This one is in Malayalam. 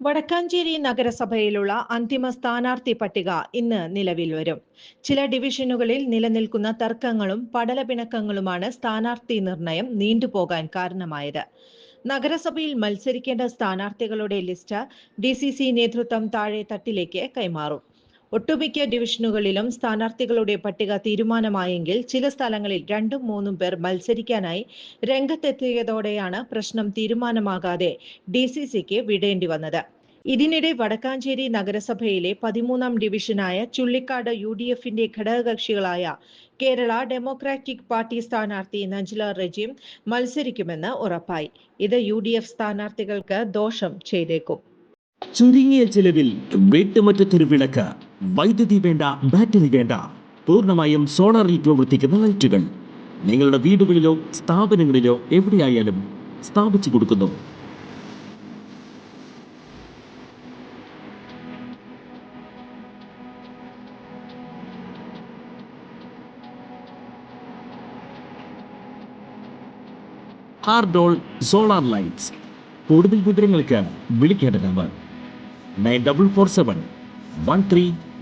വടക്കാഞ്ചേരി നഗരസഭയിലുള്ള അന്തിമ സ്ഥാനാർത്ഥി പട്ടിക ഇന്ന് നിലവിൽ വരും. ചില ഡിവിഷനുകളിൽ നിലനിൽക്കുന്ന തർക്കങ്ങളും പടലപിണക്കങ്ങളുമാണ് സ്ഥാനാർത്ഥി നിർണയം നീണ്ടുപോകാൻ കാരണമായത്. നഗരസഭയിൽ മത്സരിക്കേണ്ട സ്ഥാനാർത്ഥികളുടെ ലിസ്റ്റ് ഡി നേതൃത്വം താഴെ തട്ടിലേക്ക് കൈമാറും. ഒട്ടുമിക്ക ഡിവിഷനുകളിലും സ്ഥാനാർത്ഥികളുടെ പട്ടിക തീരുമാനമായെങ്കിൽ ചില സ്ഥലങ്ങളിൽ രണ്ടും മൂന്നും പേർ മത്സരിക്കാനായി രംഗത്തെത്തിയതോടെയാണ് പ്രശ്നം തീരുമാനമാകാതെ ഡി സി സിക്ക് വിടേണ്ടി വന്നത്. ഇതിനിടെ വടക്കാഞ്ചേരി നഗരസഭയിലെ പതിമൂന്നാം ഡിവിഷനായ ചുള്ളിക്കാട് യു ഡി എഫിന്റെ ഘടകകക്ഷികളായ കേരള ഡെമോക്രാറ്റിക് പാർട്ടി സ്ഥാനാർത്ഥി നജ്ല റജീം മത്സരിക്കുമെന്ന് ഉറപ്പായി. ഇത് യു ഡി എഫ് സ്ഥാനാർത്ഥികൾക്ക് ദോഷം ചെയ്തേക്കും. ചുരുങ്ങിയ ചെലവിൽ വീട്ടുമറ്റ വിളക്ക് വൈദ്യുതി വേണ്ട ബാറ്ററി വേണ്ട. പൂർണമായും സോളാറിൽ പ്രവർത്തിക്കുന്ന ലൈറ്റുകൾ. നിങ്ങളുടെ വീടുകളിലോ സ്ഥാപനങ്ങളിലോ എവിടെയായാലും സ്ഥാപിച്ചു കൊടുക്കുന്നു. ഹാർഡോൾ സോളാർ ലൈറ്റ്സ്. കൂടുതൽ വിവരങ്ങൾക്ക് വിളിക്കേണ്ട number. Nine double four seven one three